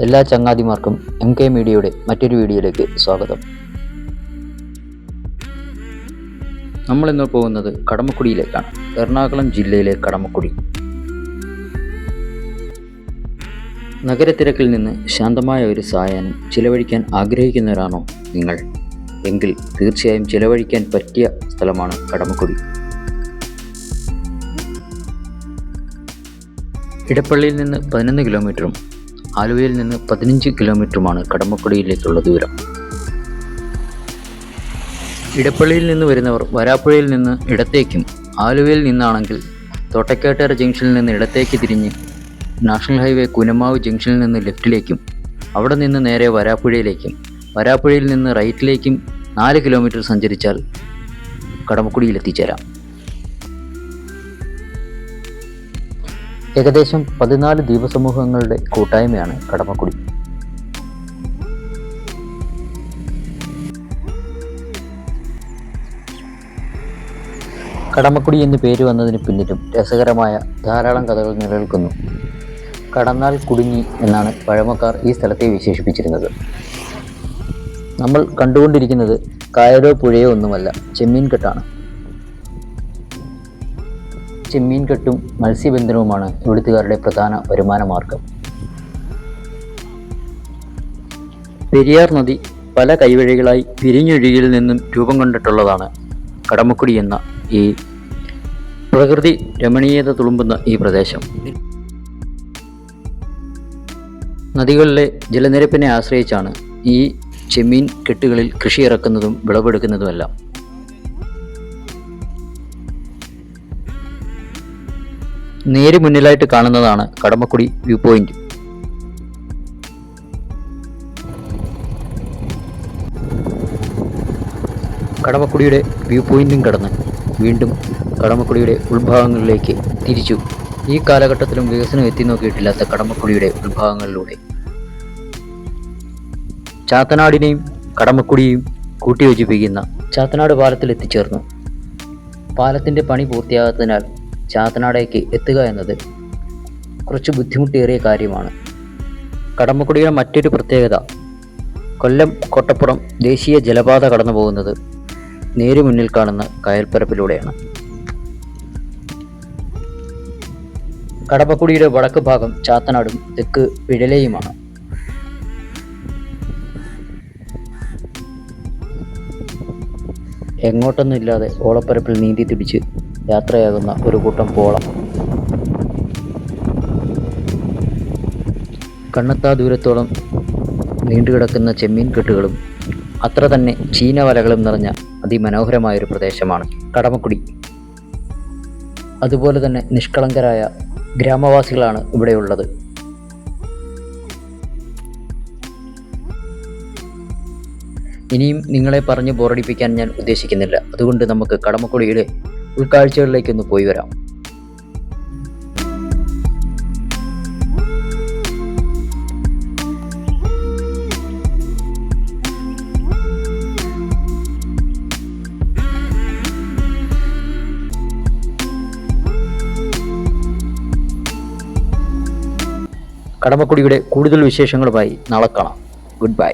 എല്ലാ ചങ്ങാതിമാർക്കും M K മീഡിയയുടെ മറ്റൊരു വീഡിയോയിലേക്ക് സ്വാഗതം. നമ്മൾ നമ്മളിന്ന് പോകുന്നത് കടമക്കുടിയിലേക്കാണ്. എറണാകുളം ജില്ലയിലെ കടമക്കുടി. നഗരത്തിരക്കിൽ നിന്ന് ശാന്തമായ ഒരു സായാഹ്നം ചിലവഴിക്കാൻ ആഗ്രഹിക്കുന്നവരാണോ നിങ്ങൾ? എങ്കിൽ തീർച്ചയായും ചിലവഴിക്കാൻ പറ്റിയ സ്ഥലമാണ് കടമക്കുടി. ഇടപ്പള്ളിയിൽ നിന്ന് പതിനൊന്ന് കിലോമീറ്ററും ആലുവയിൽ നിന്ന് പതിനഞ്ച് കിലോമീറ്ററുമാണ് കടമക്കുടിയിലേക്കുള്ള ദൂരം. ഇടപ്പള്ളിയിൽ നിന്ന് വരുന്നവർ വരാപ്പുഴയിൽ നിന്ന് ഇടത്തേക്കും ആലുവയിൽ നിന്നാണെങ്കിൽ തോട്ടക്കാട്ടേറ ജംഗ്ഷനിൽ നിന്ന് ഇടത്തേക്ക് തിരിഞ്ഞ് നാഷണൽ ഹൈവേ കുനമാവ് ജംഗ്ഷനിൽ നിന്ന് ലെഫ്റ്റിലേക്കും അവിടെ നിന്ന് നേരെ വരാപ്പുഴയിലേക്കും വരാപ്പുഴയിൽ നിന്ന് റൈറ്റിലേക്കും നാല് കിലോമീറ്റർ സഞ്ചരിച്ചാൽ കടമക്കുടിയിൽ എത്തിച്ചേരാം. ഏകദേശം പതിനാല് ദ്വീപസമൂഹങ്ങളുടെ കൂട്ടായ്മയാണ് കടമക്കുടി. കടമക്കുടി എന്ന് പേര് വന്നതിന് പിന്നിലും രസകരമായ ധാരാളം കഥകൾ നിലനിൽക്കുന്നു. കടന്നാൽ കുടുങ്ങി എന്നാണ് പഴമക്കാർ ഈ സ്ഥലത്തെ വിശേഷിപ്പിച്ചിരുന്നത്. നമ്മൾ കണ്ടുകൊണ്ടിരിക്കുന്നത് കായലോ പുഴയോ ഒന്നുമല്ല ചെമ്മീൻ കെട്ടാണ് ചെമ്മീൻ കെട്ടും മത്സ്യബന്ധനവുമാണ് ഇവിടുത്തുകാരുടെ പ്രധാന വരുമാന മാർഗം. പെരിയാർ നദി പല കൈവഴികളായി പിരിഞ്ഞൊഴുകിയിൽ നിന്നും രൂപം കൊണ്ടിട്ടുള്ളതാണ് കടമക്കുടി എന്ന ഈ പ്രകൃതി രമണീയത തുളുമ്പുന്ന ഈ പ്രദേശം. നദികളിലെ ജലനിരപ്പിനെ ആശ്രയിച്ചാണ് ഈ ചെമ്മീൻ കെട്ടുകളിൽ കൃഷി ഇറക്കുന്നതും വിളവെടുക്കുന്നതുമെല്ലാം. നേര് മുന്നിലായിട്ട് കാണുന്നതാണ് കടമക്കുടി വ്യൂ പോയിന്റ് കടമക്കുടിയുടെ വ്യൂ പോയിന്റും കടന്ന് വീണ്ടും കടമക്കുടിയുടെ ഉൾഭാഗങ്ങളിലേക്ക് തിരിച്ചു. ഈ കാലഘട്ടത്തിലും വികസനം എത്തി നോക്കിയിട്ടില്ലാത്ത കടമക്കുടിയുടെ ഉൾഭാഗങ്ങളിലൂടെ. ചാത്തനാടിനെയും കടമക്കുടിയും കൂട്ടിയോജിപ്പിക്കുന്ന ചാത്തനാട് പാലത്തിൽ എത്തിച്ചേർന്നു. പാലത്തിന്റെ പണി പൂർത്തിയാകാത്തതിനാൽ ചാത്തനാടേക്ക് എത്തുക എന്നത് കുറച്ച് ബുദ്ധിമുട്ടേറിയ കാര്യമാണ്. കടമ്പക്കുടിയുടെ മറ്റൊരു പ്രത്യേകത കൊല്ലം കോട്ടപ്പുറം ദേശീയ ജലപാത കടന്നു പോകുന്നത് നേരു മുന്നിൽ കാണുന്ന കായൽപ്പരപ്പിലൂടെയാണ്. കടമ്പക്കുടിയുടെ വടക്ക് ഭാഗം ചാത്തനാടും തെക്ക് പിഴലയുമാണ് എങ്ങോട്ടൊന്നുമില്ലാതെ ഓളപ്പരപ്പിൽ നീന്തി തുടിച്ച് യാത്രയാകുന്ന ഒരു കൂട്ടം പോളം. കണ്ണെത്താ ദൂരത്തോളം നീണ്ടുകിടക്കുന്ന ചെമ്മീൻ കെട്ടുകളും അത്ര തന്നെ ചീന വലകളും നിറഞ്ഞ അതിമനോഹരമായൊരു പ്രദേശമാണ് കടമക്കുടി. അതുപോലെ തന്നെ നിഷ്കളങ്കരായ ഗ്രാമവാസികളാണ് ഇവിടെയുള്ളത്. ഇനിയും നിങ്ങളെ പറഞ്ഞ് ബോറടിപ്പിക്കാൻ ഞാൻ ഉദ്ദേശിക്കുന്നില്ല. അതുകൊണ്ട് നമുക്ക് കടമക്കുടിയുടെ ഉൾക്കാഴ്ചകളിലേക്കൊന്ന് പോയി വരാം. കടമക്കുടിയുടെ കൂടുതൽ വിശേഷങ്ങളുമായി നാളെ കാണാം. Good bye